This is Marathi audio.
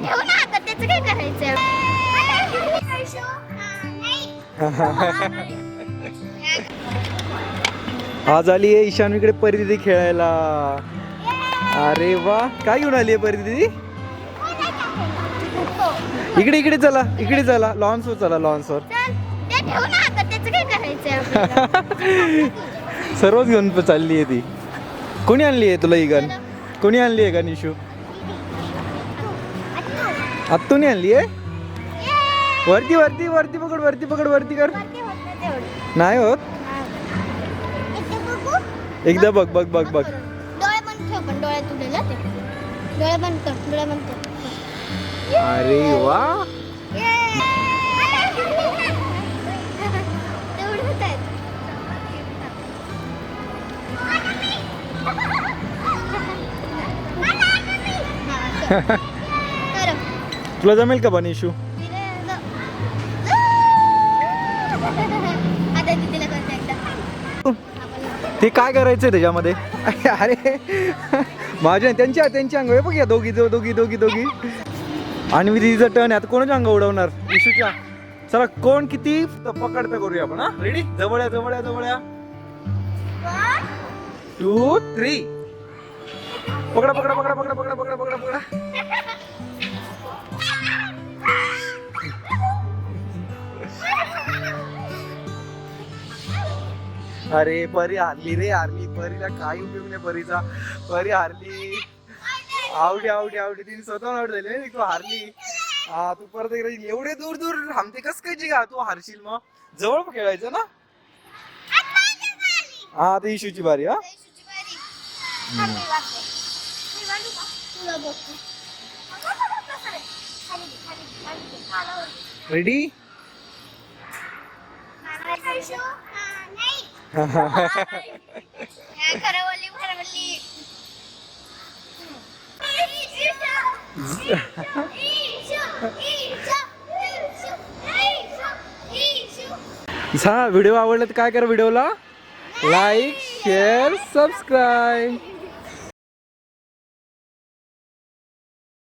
ना आता काय करायचं आज आली आहे ईशान इकडे खेळायला. अरे वा. काय घेऊन आली आहे परी इकडे इकडे चला इकडे चला. लॉन्स वर चला लॉन्स वर सर्वच घेऊन चालली आहे ती. कोणी आणली आहे तुला ही गण? कोणी आणली आहे गण इशू? हातून आणली आहे? वरती वरती वरती पकड वरती पकड वरती कर. नाही होत? एकदा बघ. बघ बघ बघ अरे वा. Ha ha. तुला जमेल का बनिशू इशू? ते काय करायचंय त्याच्यामध्ये? अरे माझ्या त्यांच्या त्यांची अंग बघ या दोघी दोघी दोघी दोघी. आणि मी तिचा टर्न आहे. आता कोणाच्या अंग उडवणार? इशूच्या. चला कोण किती पकडता करूया आपण हा? रेडी जवळ या जवळ या जवळ या टू थ्री पकडा पकडा पकडा पकडा पकडा पकडा पकडा पकडा. अरे परी हारली रे हारली. परीला काही उपयोग नाही परीचा. परी हारली. आवडी आवडी आवडी. तिने स्वतः आउट झाली तू हारली. हा तू परत एकदा एवढे दूर दूर थांबते. कस काय का तू हारशील मग? जवळ खेळायचं ना? हा ते इशूची बारी हा. रेडी व्हिडिओ आवडला तर काय करा व्हिडिओला? Like share subscribe